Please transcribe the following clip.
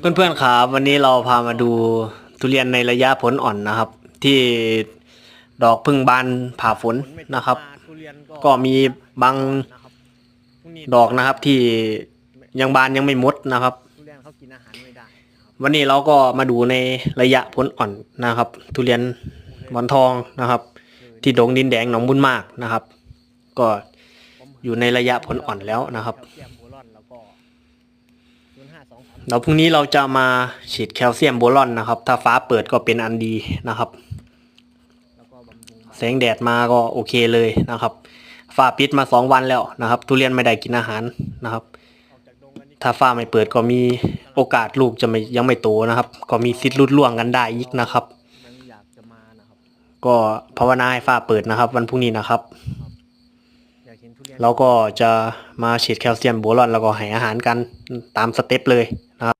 เพื่อนๆครับวันนี้เราพามาดูทุเรียนในระยะผลอ่อนนะครับ ที่ดอกพึ่งบานผ่าฝนนะครับ ก็มีบางดอกนะครับที่ยังบานยังไม่หมดนะครับทุดนะครับ วันนี้เราก็มาดูในระยะผลอ่อนนะครับ ทุเรียนหมอนทองนะครับ ที่ดงดินแดงหนองบุญมากนะครับ ก็อยู่ในระยะผลอ่อนแล้วนะครับ ศูนย์ห้าสองสามแล้วพรุ่งนี้เราจะมาฉีดแคลเซียมโบรอนนะครับ ถ้าฟ้าเปิดก็เป็นอันดีนะครับแล้วก็บำรุงแสงแดดมาก็โอเคเลยนะครับฟ้าปิดมาสองวันแล้วนะครับ ทุเรียนไม่ได้กินอาหารนะครับออกจากดงกันนี่ถ้าฟ้าไม่เปิดก็มีโอกาสลูกจะไม่ยังไม่โตนะครับ ก็มีสิทธิ์ลุดล่วงกันได้อีกนะครับยังอยากจะมานะครับก็ภาวนาให้ฟ้าเปิดนะครับ วันพรุ่งนี้นะครับอยาก เราก็จะมาฉีดแคลเซียมบัวรอนแล้วก็ให้อาหารกันตามสเต็ปเลยนะครับ